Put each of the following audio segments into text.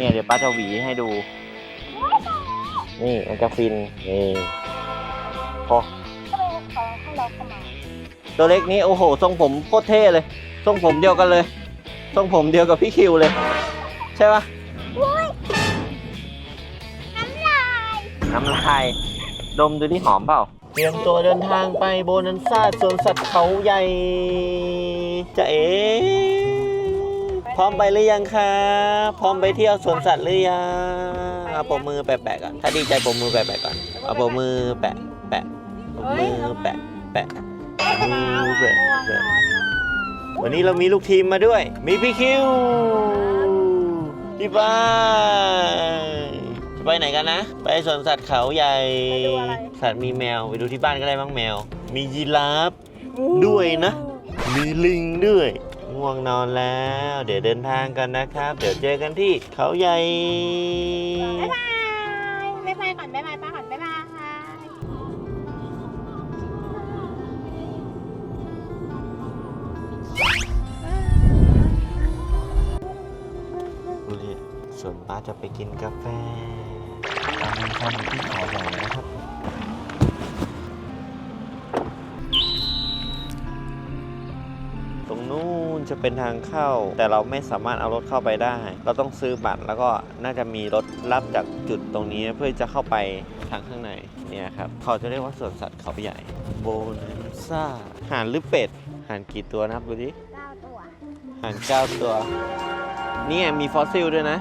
เนี่ยเดี๋ยวป้าจะหวีให้ดู นี่มันจะฟินนี่พอก็เลยขอให้เราเข้ามาตัวเล็กนี้โอ้โหทรงผมโคตรเท่เลยทรงผมเดียวกันเลยทรงผมเดียวกับพี่คิวเลย ใช่ปะน้ำลายน้ำลายดมดูที่หอมเปล่าเตรียมตัวเดินทางไปโบนันซ่าสวนสัตว์เขาใหญ่จะเอ๋ พร้อมไปหรือยังครับพร้อมไปเที่ยวสวนสัตว์หรือยังเอาปมมือแปะๆก่อนถ้าดีใจปมมือแปะๆก่อนเอาปมมือแปะแปะปมมือแปะแปะปมมือแปะแปะวันนี้เรามีลูกทีมมาด้วย มีพี่คิวพี่ป้ายจะไปไหนกันนะ ไปสวนสัตว์เขาใหญ่ สัตว์มีแมว ไปดูที่บ้านก็ได้บ้างแมว มียีราฟด้วยนะ มีลิงด้วย ง่วงนอนแล้ว เดี๋ยวเดินทางกันนะครับ เดี๋ยวเจอกันที่เขาใหญ่บ๊ายบาย บ๊ายบายก่อน บ๊ายบายป้าก่อน บ๊ายบาย ดูดิส่วนป้าจะไปกินกาแฟตอนนี้ข้ามที่เขาใหญ่นะครับ จะเป็นทางเข้า แต่เราไม่สามารถเอารถเข้าไปได้ เราต้องซื้อบัตรแล้วก็น่าจะมีรถรับจากจุดตรงนี้เพื่อจะเข้าไปทางข้างในเนี่ยครับเขาจะเรียกว่าสวนสัตว์เขาใหญ่โบนันซ่าห่านหรือเป็ดห่านกี่ตัวนะครับดูดิเก้าตัวห่านเก้าตัวเนี่ยมีฟอสซิลด้วยนะ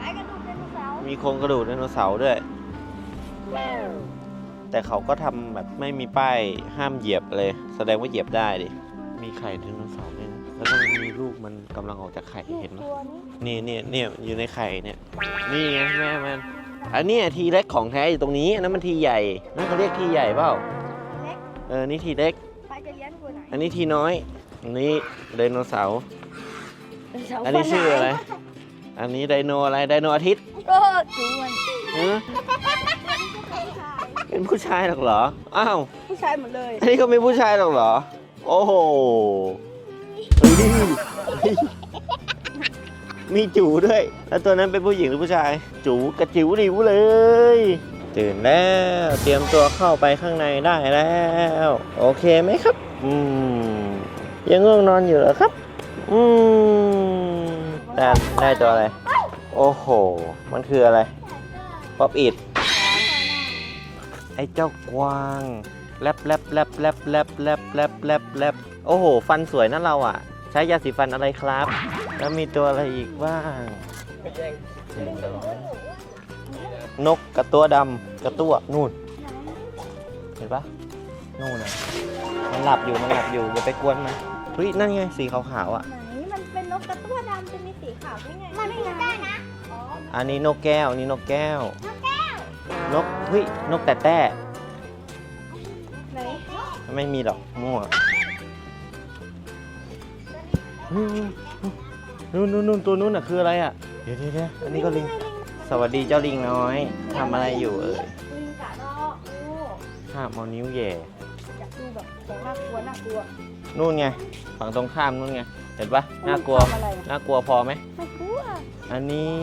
ไอ้กระดูกไดโนเสาร์มีโครงกระดูกไดโนเสาร์ด้วย แต่เขาก็ทำแบบไม่มีป้ายห้ามเหยียบเลย แสดงว่าเหยียบได้ดิ มีไข่ไดโนเสาร์ด้วยนะ แล้วก็มันมีลูกมันกำลังออกจากไข่เห็นไหมตัวนี้นี่เนี่ยเนี่ยอยู่ในไข่เนี่ย นี่ไงแม่มัน อันเนี้ยทีเล็กของแท้อยู่ตรงนี้อันนั้นมันทีใหญ่นั่นเขาเรียกทีใหญ่เปล่า เล็กเออ นี่ทีเล็ก ใครจะเลี้ยงตัวไหนอันนี้ทีน้อย อันนี้ไดโนเสาร์ อันนี้ชื่ออะไร อันนี้ไดโนอะไร ไดโนอาทิตย์ก็จูนเออเป็นผู้ชายหรอกเหรอ อ้าว ผู้ชายหมดเลย อันนี้ก็ไม่ผู้ชายหรอกเหรอ โอ้โหเฮ้ยเฮ้ย มีจูด้วย แล้วตัวนั้นเป็นผู้หญิงหรือผู้ชาย จูกระจิ๋วดิวเลย ตื่นแล้ว เตรียมตัวเข้าไปข้างในได้แล้ว โอเคไหมครับ อืม ยังง่วงนอนอยู่เหรอครับ อืมได้ได้ตัวอะไร โอ้โห มันคืออะไร ป๊อปอิดไอ้เจ้ากวางแลบแลบแลบแลบแลบแลบแลบแลบโอ้โห ฟันสวยนะเราอะ ใช้ยาสีฟันอะไรครับ แล้วมีตัวอะไรอีกบ้าง นกกระตัวดำกระตัวนู่น เห็นปะนู่นน่ะมันหลับอยู่มันหลับอยู่อย่าไปกวนมันเฮ้ยนั่นไงสีขาวๆอะ ไหนมันเป็นนกกระตั้วดำจะมีสีขาวได้ไงมันไม่ได้นะ อ๋ออันนี้นกแก้วอันนี้นกแก้ว นกแก้วนกเฮ้ยนกแต่แต่ไหนไม่มีหรอกมั่ว นู่นนู่นนู่นตัวนู้นน่ะคืออะไรอะเดี๋ยวเดี๋ยวเดี๋ยวอันนี้ก็ลิง สวัสดีเจ้าลิงน้อยทำอะไรอยู่เอ่ยลิงกะรอกดูข้ามเอานิ้วแหย่อยากดูแบบของน่ากลัวน่ากลัวนู่นไงฝั่งตรงข้ามนู่นไงเห็นปะน่ากลัวทำอะไรอะน่ากลัวพอไหมไม่กลัวอันนี้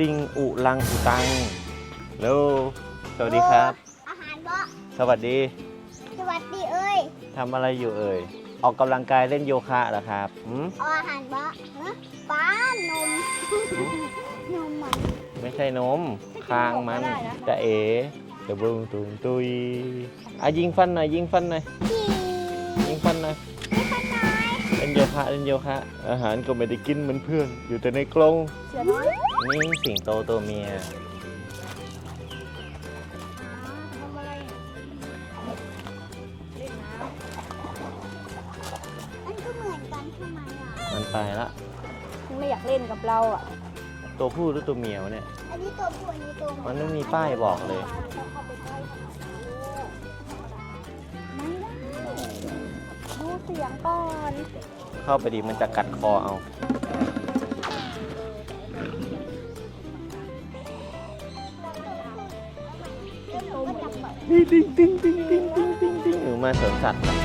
ลิงอุลังอุตังแล้วสวัสดีครับ อาหารบ่สวัสดีสวัสดีเอ้ยทำอะไรอยู่เอ่ย ออกกำลังกายเล่นโยคะเหรอครับหืมเอาอาหารบ่ฮะป้านม นมมัน ไม่ใช่นมคางมันไม่ได้นะ จะเอ๋จะบุงตุงตุยอะยิงฟันหน่อยยิงฟันหน่อยพี่ยิงฟันหน่อยไม่ขนายเล่นโยคะเล่นโยคะ อาหารก็ไม่ได้กินเหมือนเพื่อน อยู่แต่ในกรงเสือน้อยนี่สิงโตตัวเมีย ตาละไม่อยากเล่นกับเราอะ ตัวผู้หรือตัวเมียวเนี่ย อันนี้ตัวผู้อันนี้ตัวมันไม่มีป้ายบอกเลย ไม่ได้ดูเสียงก่อนเข้าไปดิมันจะกัดคอเอา ตัวผู้ ดิ้งดิ้งดิ้งดิ้งดิ้งดิ้งดิ้งหนูมาสวนสัตว์นะ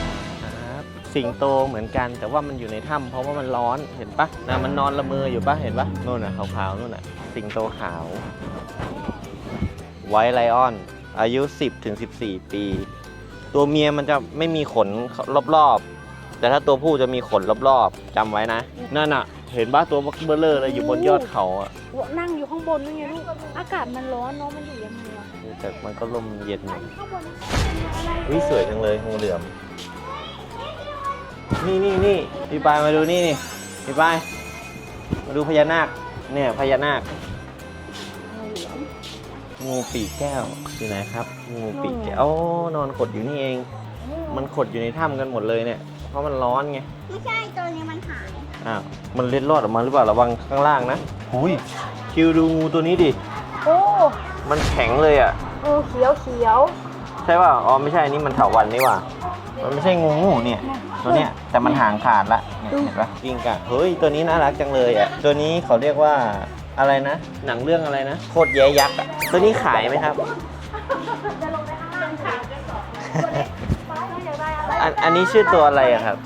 สิงโตเหมือนกัน แต่ว่ามันอยู่ในถ้ำเพราะว่ามันร้อนเห็นปะนะมันนอนละเมออยู่ปะเห็นปะนู่นน่ะขาวๆนู่นน่ะสิงโตขาว ไวท์ไลออน อายุ 10ถึง14 ปี ตัวเมียมันจะไม่มีขนรอบๆ แต่ถ้าตัวผู้จะมีขนรอบๆจำไว้นะนั่นน่ะ เห็นปะตัวเบลเลอร์เลยอยู่บนยอดเขาอะนั่งอยู่ข้างบนนี่ไงลูกอากาศมันร้อนเนาะมันอยู่ยังไงวะแต่มันก็ลมเย็นหน่อยข้างบนอะไรอุ้ยสวยจังเลยงูเหลือม นี่นี่นี่พี่ปายมาดูนี่นี่พี่ปายมาดูพญานาค เนี่ยพญานาค งูปีกแก้วอยู่ไหนครับ งูปีกแก้วโอ้นอนขดอยู่นี่เอง มันขดอยู่ในถ้ำกันหมดเลยเนี่ย เพราะมันร้อนไง ไม่ใช่ตัวนี้มันหายอ้าวมันเล็ดรอดออกมาหรือเปล่าระวังข้างล่างนะหุยคิวดูงูตัวนี้ดิ โอ้มันแข็งเลยอะเออเขียวเขียวใช่ป่ะ อ๋อไม่ใช่นี่มันเถาวันนี่หว่ามันไม่ใช่งูเนี่ย ตัวเนี้ยแต่มันหางขาดละเนี่ยเห็นปะกิ้งก่ะเฮ้ยตัวนี้น่ารักจังเลยอะตัวนี้เขาเรียกว่าอะไรนะ หนังเรื่องอะไรนะโคตรแย้ยักษ์อะตัวนี้ขายไหมครับอันอันนี้ชื่อตัวอะไรอะครับ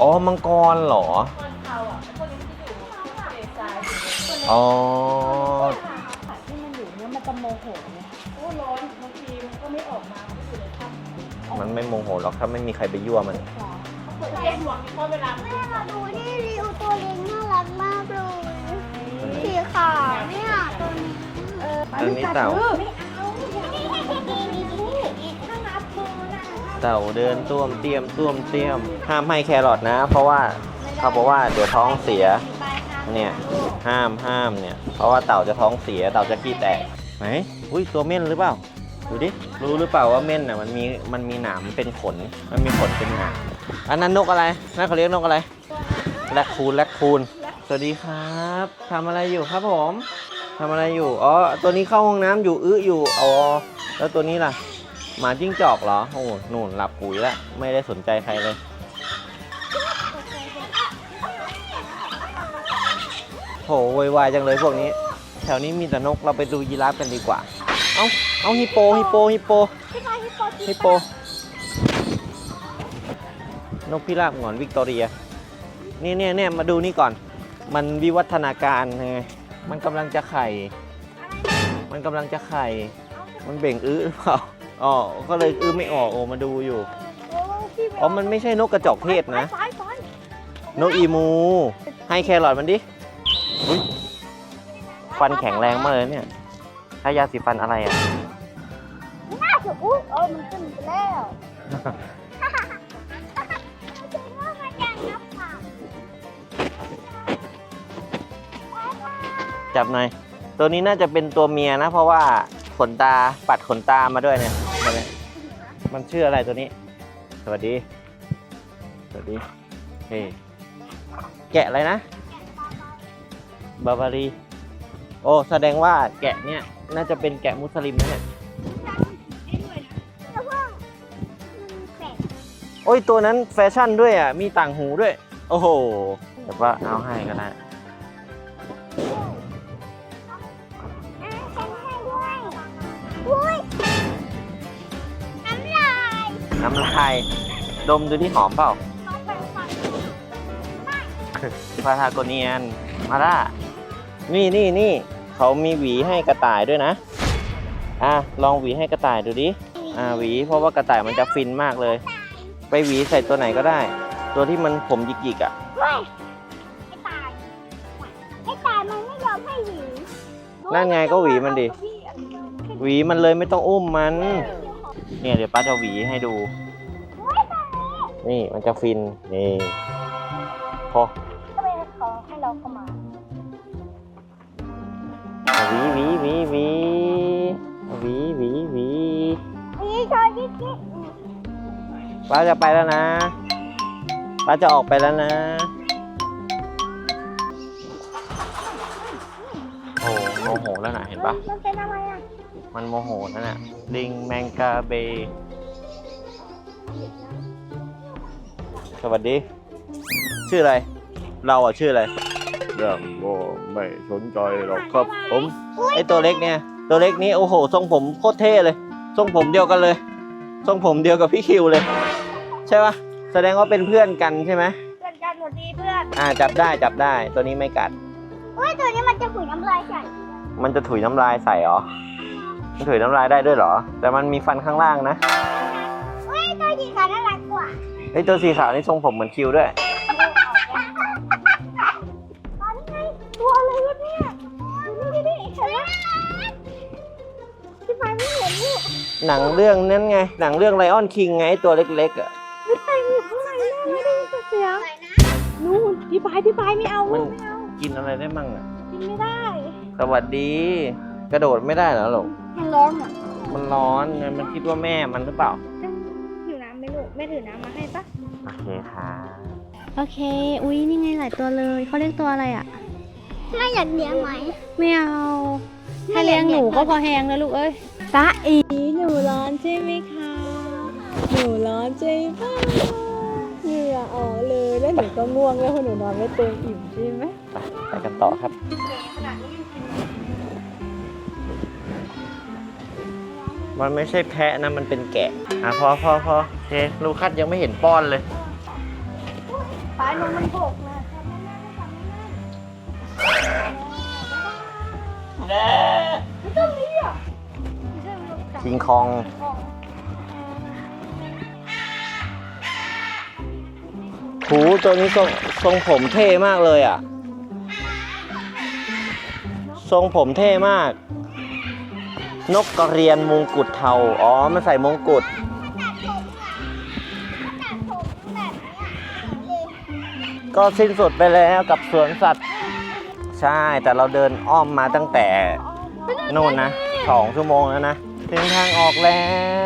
อ๋อมังกรเหรออ๋อ มันไม่โมโหหรอกถ้าไม่มีใครไปยั่วมันแม่มาดูที่ริวตัวเล็กน่ารักมากเลยสีขาวเนี่ยตัวนี้เอออันนี้เต่า เต่าเดินต้วมเตี้ยมต้วมเตี้ยม ห้ามให้แครอทนะ เพราะว่าเขาบอกว่าเดี๋ยวท้องเสีย เนี่ย ห้ามห้ามเนี่ย เพราะว่าเต่าจะท้องเสีย เต่าจะขี้แตกไหนอุ้ยตัวเม่นหรือเปล่า ดูดิ รู้หรือเปล่าว่าเม่นน่ะมันมีมันมีหนามเป็นขน มันมีขนเป็นหนามอันนั้นนกอะไรนั่นเขาเรียกนกอะไรแรคคูนแรคคูนสวัสดีครับทำอะไรอยู่ครับผมทำอะไรอยู่อ๋อตัวนี้เข้าห้องน้ำอยู่อื้ออยู่อ๋อแล้วตัวนี้ล่ะหมาจิ้งจอกเหรอโอ้โหนู่นหลับปุ๋ยแล้วไม่ได้สนใจใครเลย โหวยวายจังเลยพวกนี้ แถวนี้มีแต่นกเราไปดูยีราฟกันดีกว่า เอาเอาฮิปโปฮิปโปฮิปโปพี่บอยฮิปโปฮิปโปนกพิราบหงอนวิกตอเรียนี่เนี่ยเนี่ยมาดูนี่ก่อน มันวิวัฒนาการไงมันกำลังจะไข่ มันกำลังจะไข่ มันเบ่งอื้อหรือเปล่า อ๋อ ก็เลยอื้อไม่ออก โอ้มาดูอยู่ โอ้พี่อ๋อ มันไม่ใช่นกกระจอกเทศนะไปไปนกอีมู ให้แครอทมันดิอุ๊ยฟันแข็งแรงมากเลยเนี่ย ถ้ายาสีฟันอะไรอะน่าจะอุ้ยเออมันขึ้นไปแล้วถึงว่ามันจะนับผ่านจับหน่อย ตัวนี้น่าจะเป็นตัวเมียนะ เพราะว่าขนตาปัดขนตามาด้วยเนี่ยเห็นไหมมันชื่ออะไรตัวนี้ สวัสดี สวัสดีเฮ้แกะอะไรนะบาบารี โอ้แสดงว่าแกะเนี่ยน่าจะเป็นแกะมุสลิมนะเนี่ยแล้วเพิ่งมันแปลกโอ้ยตัวนั้นแฟชั่นด้วยอะมีต่างหูด้วย โอ้โหแต่ว่าเอาให้ก็ได้อะฉันให้ด้วยอุ้ยน้ำลายน้ำลายดมดูที่หอมเปล่าน้องเป็นฟันพาทาโกเนียนมาล่า นี่นี่นี่เขามีหวีให้กระต่ายด้วยนะ อะลองหวีให้กระต่ายดูดิ อ่าหวี เพราะว่ากระต่ายมันจะฟินมากเลย ไปหวีใส่ตัวไหนก็ได้ ตัวที่มันผมหยิกๆอะเฮ้ยไอ้ตายไอ้ตายมันไม่ยอมให้หวีนั่นไงก็หวีมันดิ หวีมันเลยไม่ต้องอุ้มมัน เนี่ยเดี๋ยวป้าจะหวีให้ดูเฮ้ยตอนนี้นี่มันจะฟิน นี่พอ วีหวีหวีหวีหวีหวีหวีพี่ชอยยิ่งยิ่งป้าจะไปแล้วนะป้าจะออกไปแล้วนะ โอ้โมโหแล้วนะเห็นปะมันเป็นอะไรอะ มันโมโหนั่นน่ะลิงแมงกาเบ สวัสดี ชื่ออะไร เราอะชื่ออะไร เรื่องโมไม่สนใจหรอกครับผมไอตัวเล็กเนี่ย ตัวเล็กนี้โอ้โหทรงผมโคตรเท่เลย ทรงผมเดียวกันเลย ทรงผมเดียวกับพี่คิวเลย ใช่ปะแสดงว่าเป็นเพื่อนกันใช่ไหมเพื่อนกันหมดดีเพื่อนอ่าจับได้จับได้ตัวนี้ไม่กัดเฮ้ยตัวนี้มันจะขุยน้ำลายใส่มันจะถุยน้ำลายใส่เหรอมันถุยน้ำลายได้ด้วยเหรอ แต่มันมีฟันข้างล่างนะเฮ้ยตัวสีขาวน่ารักกว่าไอยตัวสีขาวนี่ทรงผมเหมือนคิวด้วย หนังเรื่องนั้นไง หนังเรื่องไลออนคิงไงไอ้ตัวเล็กๆอะไม่ใช่อยู่ข้างในแม่ไม่ได้ยินเสียงนู่นพี่ปายพี่ปายไม่เอามันไม่เอากินอะไรได้มั่งอะ กินไม่ได้สวัสดี กระโดดไม่ได้เหรอลูกมันร้อนอะมันร้อนไงมันคิดว่าแม่มันหรือเปล่าถือน้ำไหมลูกแม่ถือน้ำมาให้ปะโอเคค่ะ โอเค อุ้ยนี่ไงหลายตัวเลยเขาเรียกตัวอะไรอะแม่อยากเลี้ยงไหมไม่เอาถ้าเลี้ยงหนูก็พอแหงนะลูกเอ้ย ตาอีหนูร้อนใช่ไหมคะ หนูร้อนใช่ปะเหงื่อออกเลยแล้วหนูก็ง่วงแล้วเพราะหนูนอนไม่เต็มอิ่มใช่ไหมไปไปกันต่อครับ มันไม่ใช่แพะนะ มันเป็นแกะ อะพอพอพอโอเคลูคัสยังไม่เห็นป้อนเลย ปลายนมมันโผกนะ คิงคอง หูตัวนี้ทรงทรงผมเท่มากเลยอะ ทรงผมเท่มาก นกกระเรียนมงกุฎเทา อ๋อ มันใส่มงกุฎก็สิ้นสุดไปแล้วกับสวนสัตว์ ใช่แต่เราเดินอ้อมมาตั้งแต่นู่นนะสองชั่วโมงแล้วนะ ถึงทางออกแล้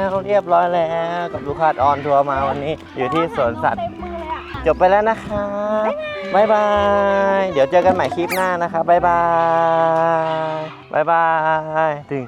วเรียบร้อยแล้วกับลูกค้าออนทัวร์มาวันนี้ อยู่ที่สวนสัตว์เต็มมือเลยอะจบไปแล้วนะคะบายบาย เดี๋ยวเจอกันใหม่คลิปหน้านะคะบายบายบายบายถึง